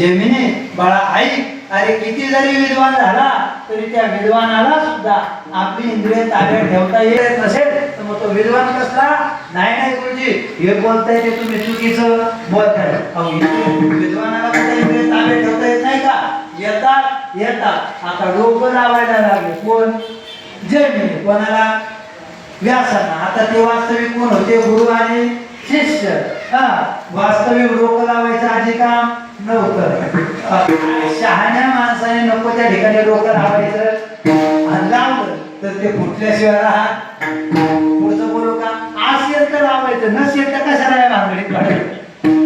Gemini बाळा आई अरे किती जरी विद्वान झाला तरी त्या विद्वानाला सुद्धा आपली इंद्रिय ताब्यात ठेवता येत नसेल तर मग तो विद्वान कसला? नाही नाही गुरुजी हे बोलताय ते तुम्ही चुकीचं बोलताय. अहो, विद्वानाला सुद्धा इंद्रिय ताब्यात ठेवता येत नाही का? येतात येतात. आता डोकं लावायला लागले. कोण? जमिनी. कोणाला? व्यासांना. आता ते वास्तविक कोण होते? गुरु आणि शिष्य. हा वास्तविक रोग लावायचं आधी काम नव्हतं. शहाण्या माणसाने नको त्या ठिकाणी डोकं लावायचं. आणि लावलं तर ते फुटल्याशिवाय राहा. पुढचं बोलू का? असेल तर लावायचं नसेल तर कशाला या भानगडीत पडायचं?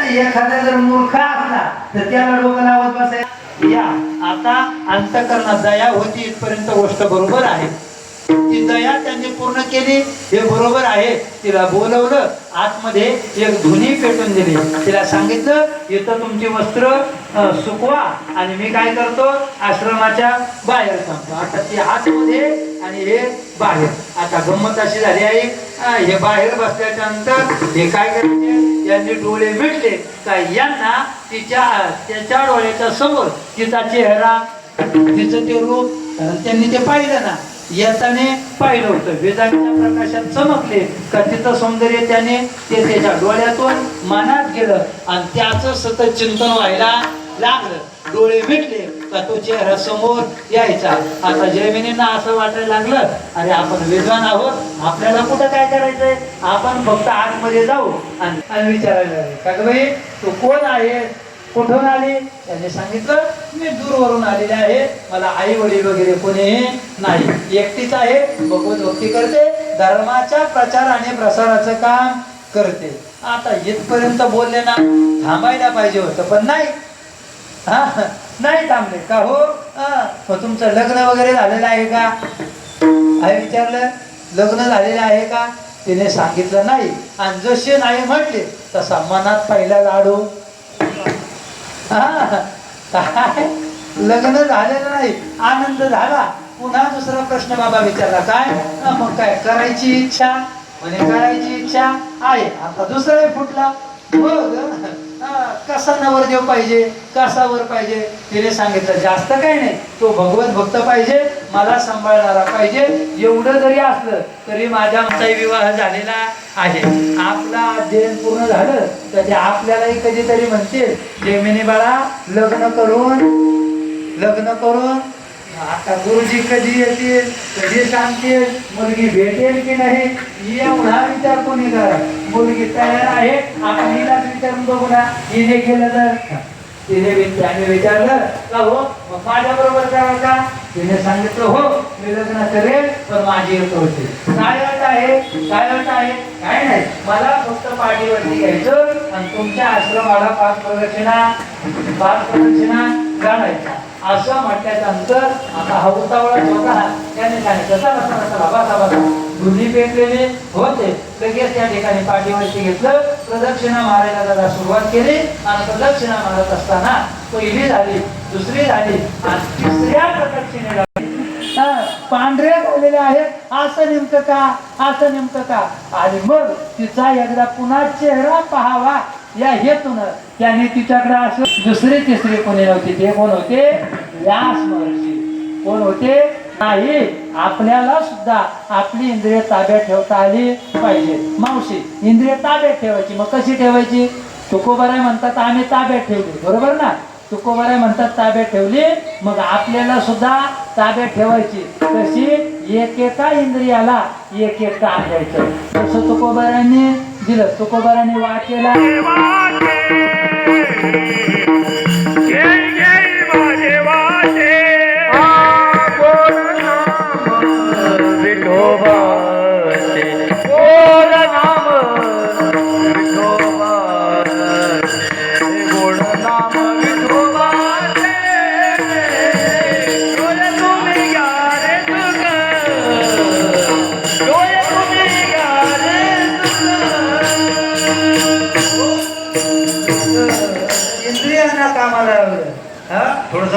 एखादा जर मूर्ख असला तर त्याला रोग लावत बसाय या आता अंतकरणात दया होती इथपर्यंत गोष्ट बरोबर आहे. ती दया त्यांनी पूर्ण केली. हे बरोबर आहे. तिला बोलवलं. आतमध्ये एक धुनी पेटून दिली. तिला सांगितलं इथं तुमची वस्त्र सुकवा आणि मी काय करतो? आश्रमाच्या बाहेर थांबतो. आता ती आतमध्ये आणि हे बाहेर. आता गंमत अशी झाली आहे हे बाहेर बसल्याच्या नंतर हे काय करायचे? यांनी डोळे मिटले का यांना तिच्या त्याच्या डोळ्याच्या समोर तिचा चेहरा तिचं ते रूप कारण त्यांनी ते पाहिलं ना. यशाने पाहिलं होतं. वेदांच्या प्रकाशात चमकले. का तिथं सौंदर्य त्याने ते त्याच्या डोळ्यातून मनात गेलं आणि त्याचं सतत चिंतन व्हायला लागलं. डोळे मिटले. का तो चेहरा समोर यायचा. आता जयमिनींना असं वाटायला लागलं अरे आपण विद्वान आहोत. आपल्याला कुठं काय करायचंय? आपण फक्त आतमध्ये जाऊ आणि विचारायला लागले. का भाई बाई तू कोण आहे? कुठून आली? त्यांनी सांगितलं मी दूरवरून आलेले आहे. मला आई वडील वगैरे कोणीही नाही. एकटीच आहे भगवत भक्ती करते धर्माच्या प्रचार आणि प्रसाराचं काम करते. आता इथपर्यंत बोलले ना थांबायला पाहिजे होतं पण नाही. हा नाही थांबले. का हो? हा, मग तुमचं लग्न वगैरे झालेलं आहे का? आहे विचारलं? लग्न झालेलं आहे का? तिने सांगितलं नाही. आणि जसे नाही म्हटले तसा मनात पहिला लाडू. हा, काय? लग्न झालेलं नाही. आनंद झाला. पुन्हा दुसरा प्रश्न बाबा विचारला काय? मग काय? करायची इच्छा? म्हणे करायची इच्छा आहे. आता दुसरा फुटला. मग हा, कसा नवरदेव पाहिजे? कसा वर पाहिजे? तिने सांगितलं जास्त काही नाही. तो भगवत भक्त पाहिजे. मला सांभाळणारा पाहिजे. एवढं जरी असलं तरी माझ्या आमचाही विवाह झालेला आहे. आपला अध्ययन पूर्ण झालं तर ते आपल्यालाही कधीतरी म्हणतील जेमिनी बाळा लग्न करून लग्न करून आता गुरुजी कधी येतील कधी सांगतील मुलगी भेटेल की नाही? एवढा विचार कोणी करा. मुलगी तयार आहे आपण हिलाच विचारून बघू ना हिने केलं तर. तिने विचारलं का हो मग माझ्या बरोबर करा का? तिने सांगितलं हो मी लग्न करेल पण माझी येत होती. काय अट आहे? काय अट आहे? काय नाही मला फक्त पाठीवरती घ्यायचं आणि तुमच्या आश्रमाला पाच प्रदक्षिणा पाच प्रदक्षिणा घालायच्या असं म्हटल्याच्या नंतर आता हा उतावळा होता. त्याने सांगितलं चला चला चला बसा बसा. बुद्धी पेटलेले होते. लगेच त्या ठिकाणी पाठीवरती घेतलं. प्रदक्षिणा मारायला जरा सुरुवात केली आणि प्रदक्षिणा मारत असताना पहिली झाली दुसरी झाली आणि तिसऱ्या प्रदक्षिणेला पांढऱ्या झालेल्या आहेत. असं नेमकं का? असं नेमकं का? आणि मग तिचा एकदा पुन्हा चेहरा पहावा या हेतून त्याने तिच्याकडे असं दुसरी तिसरी कोणी नव्हते ते कोण होते? व्यास महर्षी. कोण होते? नाही आपल्याला सुद्धा आपली इंद्रिय ताब्यात ठेवता आली पाहिजे. मावशी इंद्रिय ताब्यात ठेवायची. मग कशी ठेवायची? तुकोबाराय म्हणतात आम्ही ताब्यात ठेवली. बरोबर ना? तुकोबाराय म्हणतात ताब्यात ठेवली. मग आपल्याला सुद्धा ताब्यात ठेवायची. कशी एकेका इंद्रियाला एक एक काम द्यायचं. तसं तुकोबारायांनी दिलं. तुकोबाराने वाचेला थोडस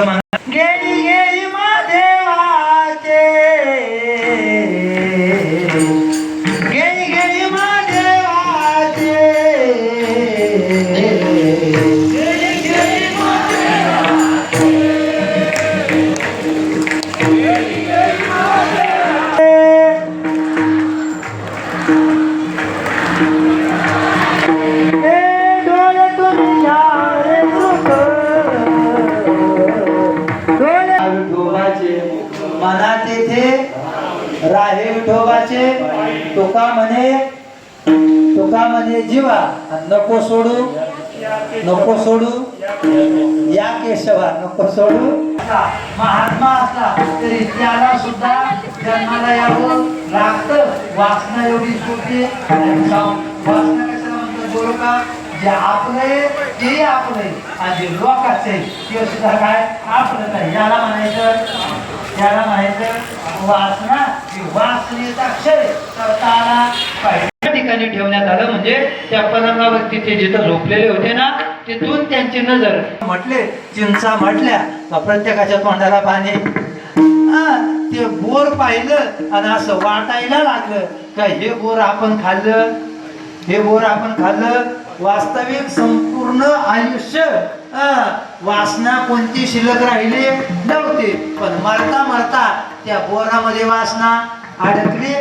मना तेथे राहे विठोबाचे तुका म्हणे तुका म्हणे जीवा नको सोडू नको सोडू या केशवा नको सोडू. महात्मा असला तरी त्याला सुद्धा जन्माला यावं लागतं. वाचना एवढी सोपी कशाला म्हणतात बोलू का? जे आपले ते आपले. आणि जे लोकाचे ते सुद्धा काय? आपलं काय याला म्हणायचं याला म्हणायचं वासना वासनेचा क्षय करता आला पाहिजे ठिकाणी ठेवण्यात आलं म्हणजे त्या पलंगावरती ते जिथं झोपलेले होते ना तिथून त्यांची नजर. म्हटले चिंचा म्हटल्या का प्रत्येकाच्या तोंडाला पाणी. हा, ते बोर पाहिलं आणि असं वाटायला लागलं. का हे बोर आपण खाल्लं? हे बोर आपण खाल्लं? वास्तविक संपूर्ण आयुष्य वासना कोणती? शिल्लक राहिली? नव्हती. पण मरता मरता त्या बोरामध्ये वासना अडकली.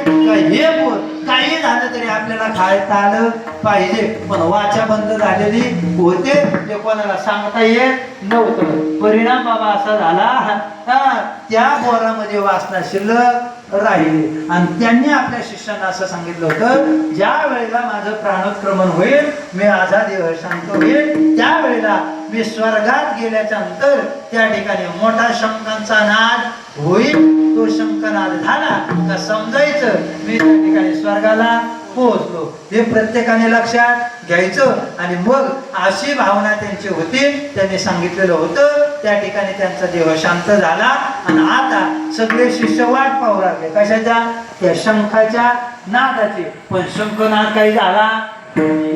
हे बोर? काही झालं तरी आपल्याला खायला आलं पाहिजे. पण वाचा बंद झालेली होते. ते कोणाला सांगता येत नव्हतं. परिणाम बाबा असा झाला. हा, त्या बोरामध्ये वासना शिल्लक राहिली. आणि त्यांनी आपल्या शिष्यांना असं सांगितलं होतं ज्या वेळेला माझं प्राणोत्क्रमण होईल मी आझादी शांत होईल त्यावेळेला मी स्वर्गात गेल्याच्यानंतर त्या ठिकाणी मोठा शंकांचा नाद होईल. तो शंकनाद झाला का समजायचं? मी त्या ठिकाणी स्वर्गाला पोहोचलो. हे प्रत्येकाने लक्षात घ्यायचं. आणि मग अशी भावना त्यांची होती. त्यांनी सांगितलेलं होतं. त्या ठिकाणी त्यांचा देह शांत झाला. आणि आता सगळे शिष्य वाट पाहू लागले. कशाच्या? त्या शंखाच्या नादाचे. पण शंखनाद काही झाला.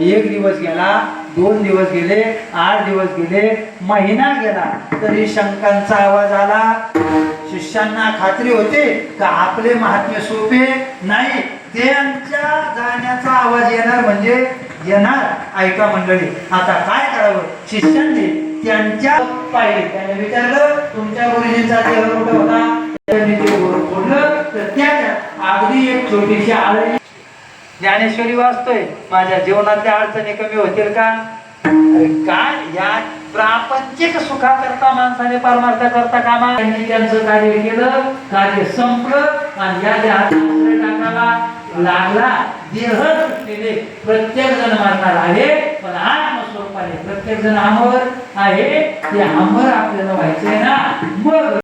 एक दिवस गेला. दोन दिवस गेले आठ दिवस गेले महिना गेला तरी शंकांचा आवाज आला. शिष्यांना खात्री होती का आपले महात्म्य सोपे नाही त्यांच्या जाण्याचा आवाज येणार म्हणजे येणार. ऐका मंडळी आता काय करावं? शिष्यांनी त्यांच्या पाहिले त्याने विचारलं तुमच्या गुरुजींचा देह कुठं होता. त्यांनी ते वर फोडलं. तर त्या अगदी एक छोटीशी आळी ज्ञानेश्वरी वाचतोय माझ्या जीवनातल्या अडचणी कमी होतील का? काय? या प्रापंचिक सुखा करता माणसाने परमार्थ करता कामा? त्यांनी त्यांचं कार्य केलं कार्य संपलं आणि या टाकाला लागला देह सुटलेले प्रत्येक जण मारणार आहे पण आत्मस्वरूपाने प्रत्येक जण अमर आहे. ते अमर आपल्याला व्हायचंय ना. मग